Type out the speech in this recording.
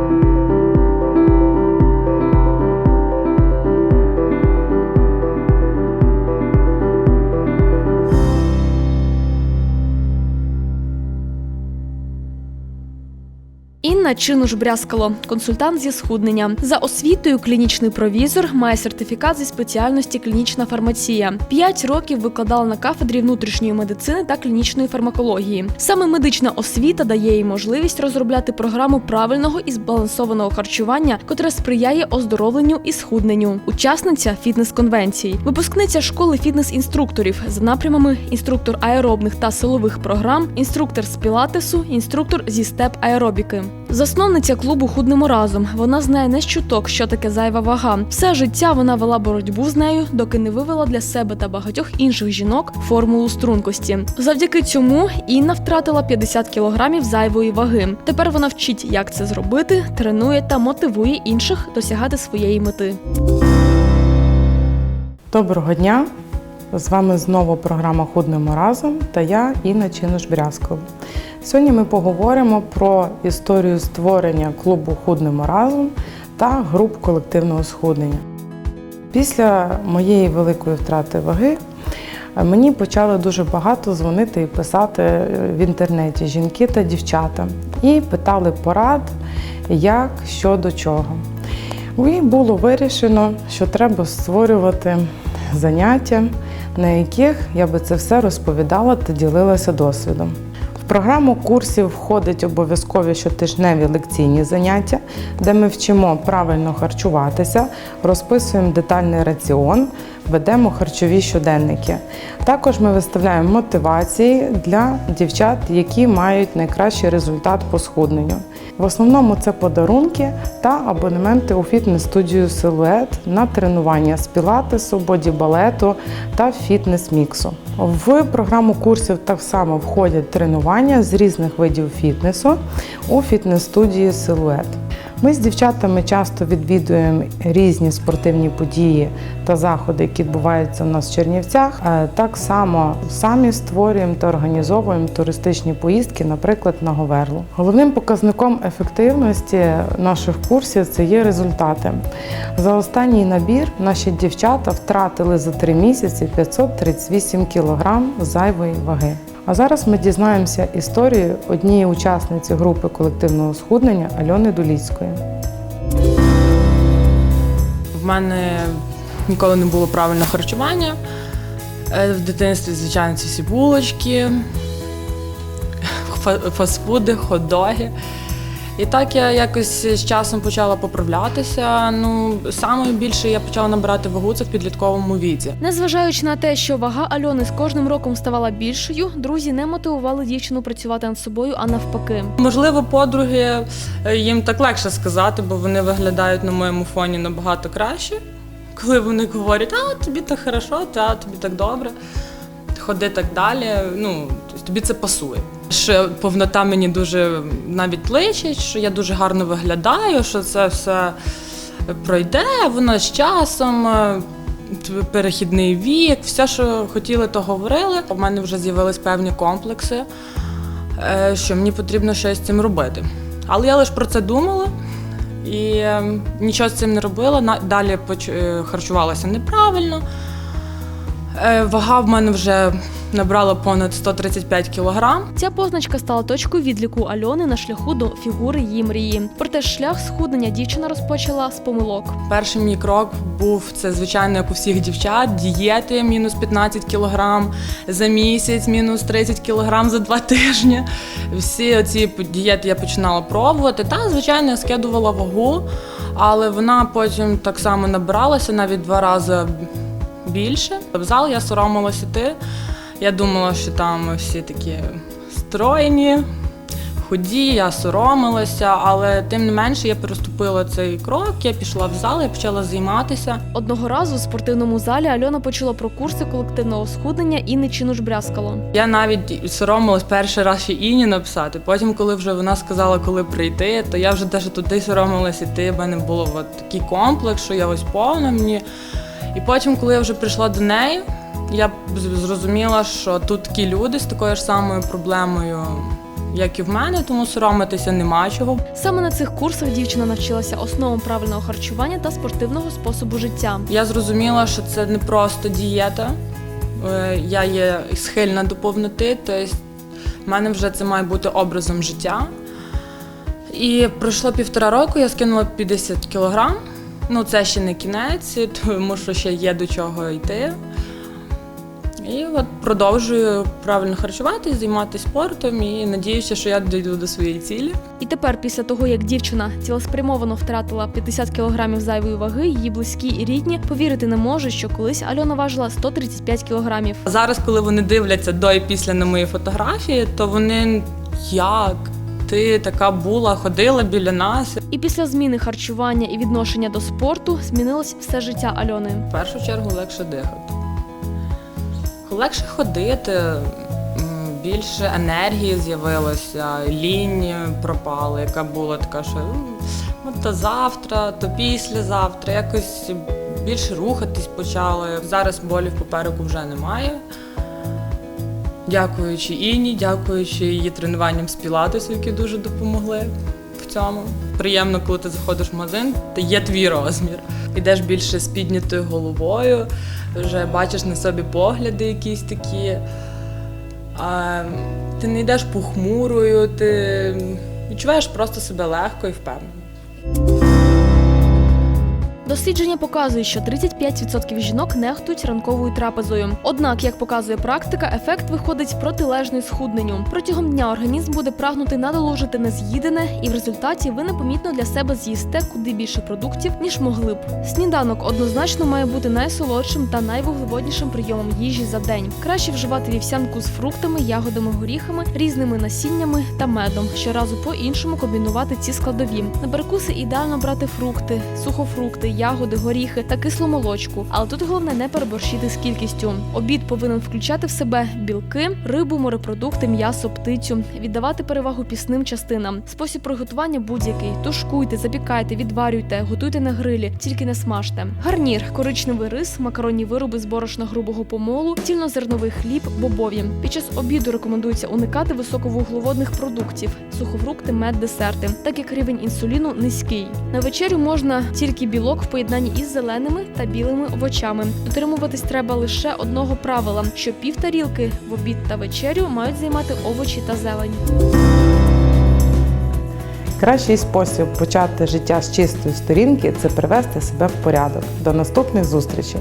Thank you. Інна Чинуш Брязкало, консультант зі схуднення. За освітою клінічний провізор, має сертифікат зі спеціальності клінічна фармація. П'ять років викладала на кафедрі внутрішньої медицини та клінічної фармакології. Саме медична освіта дає їй можливість розробляти програму правильного і збалансованого харчування, котре сприяє оздоровленню і схудненню. Учасниця фітнес-конвенцій, випускниця школи фітнес-інструкторів за напрямами інструктор аеробних та силових програм, інструктор з пілатесу, інструктор зі степ аеробіки. Засновниця клубу Худнемо разом. Вона знає не з чуток, що таке зайва вага. Все життя вона вела боротьбу з нею, доки не вивела для себе та багатьох інших жінок формулу стрункості. Завдяки цьому Інна втратила 50 кілограмів зайвої ваги. Тепер вона вчить, як це зробити, тренує та мотивує інших досягати своєї мети. Доброго дня! З вами знову програма Худнемо разом та я Інна Чинуш Брязкова. Сьогодні ми поговоримо про історію створення клубу Худнемо разом та груп колективного схуднення. Після моєї великої втрати ваги е, мені почали дуже багато дзвонити і писати е, в інтернеті жінки та дівчата і питали порад, як, що до чого. І було вирішено, що треба створювати заняття, на яких я би це все розповідала та ділилася досвідом. Програму курсів входить обов'язкові щотижневі лекційні заняття, де ми вчимо правильно харчуватися, розписуємо детальний раціон, ведемо харчові щоденники. Також ми виставляємо мотивації для дівчат, які мають найкращий результат по схудненню. В основному це подарунки та абонементи у фітнес-студію Силует на тренування з пілатесу, бодібалету та фітнес-міксу. В програму курсів так само входять тренування з різних видів фітнесу у фітнес-студії Силует. Ми з дівчатами часто відвідуємо різні спортивні події та заходи, які відбуваються у нас в Чернівцях. Е, Так само самі створюємо та організовуємо туристичні поїздки, наприклад, на Говерлу. Головним показником ефективності наших курсів це є результати. За останній набір наші дівчата втратили за три місяці 538 кг зайвої ваги. А зараз ми дізнаємося історію однієї учасниці групи колективного схуднення Альони Дуліцької. В мене ніколи не було правильного харчування. Е, В дитинстві, звичайно, ці всі булочки, фа- фастфуди, хот-доги. І так я якось з часом почала поправлятися. Ну, саме більше я почала набирати вагу це в підлітковому віці. Незважаючи на те, що вага Альони з кожним роком ставала більшою, друзі не мотивували дівчину працювати над собою, а навпаки. Можливо, подруги е, їм так легше сказати, бо вони виглядають на моєму фоні набагато краще. Коли вони говорять, а тобі так хорошо, та тобі так добре, ходи так далі. Ну, тобі це пасує. Що повнота мені дуже навіть личить, що я дуже гарно виглядаю, що це все пройде, воно з часом. е, Перехідний вік, все, що хотіли, то говорили. У мене вже з'явились певні комплекси, е, що мені потрібно щось з цим робити. Але я лише про це думала і е, нічого з цим не робила. Далі е, харчувалася неправильно. Е, Вага в мене вже набрала понад 135 кілограм. Ця позначка стала точкою відліку Альони на шляху до фігури її мрії. Проте шлях схуднення дівчина розпочала з помилок. Перший мій крок був це, звичайно, як у всіх дівчат, дієти мінус 15 кілограм за місяць, мінус 30 кілограм за два тижні. Всі ці дієти я починала пробувати. Та, звичайно, я скидувала вагу, але вона потім так само набиралася навіть два рази більше. В зал я соромилася йти. Я думала, що там всі такі стройні, худі, я соромилася, але тим не менше я переступила цей крок, я пішла в зал, я почала займатися. Одного разу у спортивному залі Альона почула про курси колективного схуднення Інни Чинуш Брязкало. Я навіть соромилась перший раз ще Іні написати. Потім, коли вже вона сказала, коли прийти, то я вже навіть туди соромилась іти. В мене було от такий комплекс, що я ось повна мені. І потім, коли я вже прийшла до неї, я зрозуміла, що тут такі люди з такою ж самою проблемою як і в мене, тому соромитися нема чого. Саме на цих курсах дівчина навчилася основам правильного харчування та спортивного способу життя. Я зрозуміла, що це не просто дієта. Е, Я є схильна до повноти, тобто в мене вже це має бути образом життя. І пройшло півтора року, я скинула 50 кілограм. Ну, це ще не кінець, тому що ще є до чого йти. І от продовжую правильно харчуватись, займатися спортом і надіюся, що я дійду до своєї цілі. І тепер, після того, як дівчина цілеспрямовано втратила 50 кілограмів зайвої ваги, її близькі і рідні повірити не можуть, що колись Альона важила 135 кілограмів. Зараз, коли вони дивляться до і після на мої фотографії, то вони як? Ти така була, ходила біля нас. І після зміни харчування і відношення до спорту змінилось все життя Альони. В першу чергу легше дихати. Легше ходити, більше енергії з'явилося, лінь пропала, яка була така, що от то завтра, то післязавтра, якось більше рухатись почали. Зараз болів попереку вже немає. Дякуючи Іні, дякуючи її тренуванням з пілатесу, які дуже допомогли в цьому. Приємно, коли ти заходиш в магазин, ти є твій розмір. Ідеш більше з піднятою головою, вже бачиш на собі погляди якісь такі. А, ти не йдеш похмурою, ти відчуваєш просто себе легко і впевнено. Дослідження показують, що 35% жінок нехтують ранковою трапезою. Однак, як показує практика, ефект виходить протилежний схудненню. Протягом дня організм буде прагнути надолужити нез'їдене, і в результаті ви непомітно для себе з'їсте куди більше продуктів, ніж могли б. Сніданок однозначно має бути найсолодшим та найвуглеводнішим прийомом їжі за день. Краще вживати вівсянку з фруктами, ягодами, горіхами, різними насіннями та медом. Щоразу по-іншому комбінувати ці складові. На перекуси ідеально брати фрукти, сухофрукти, ягоди, горіхи та кислу молочку. Але тут головне не переборщити з кількістю. Обід повинен включати в себе білки, рибу, морепродукти, м'ясо, птицю, віддавати перевагу пісним частинам. Спосіб приготування будь-який: тушкуйте, запікайте, відварюйте, готуйте на грилі, тільки не смажте. Гарнір, коричневий рис, макаронні вироби з борошна грубого помолу, цільнозерновий хліб, бобові. Під час обіду рекомендується уникати високовуглеводних продуктів, сухофрукти, мед, десерти, так як рівень інсуліну низький. На вечерю можна тільки білок в поєднанні із зеленими та білими овочами. Дотримуватись треба лише одного правила: що пів тарілки в обід та вечерю мають займати овочі та зелень. Кращий спосіб почати життя з чистої сторінки це привести себе в порядок. До наступних зустрічей!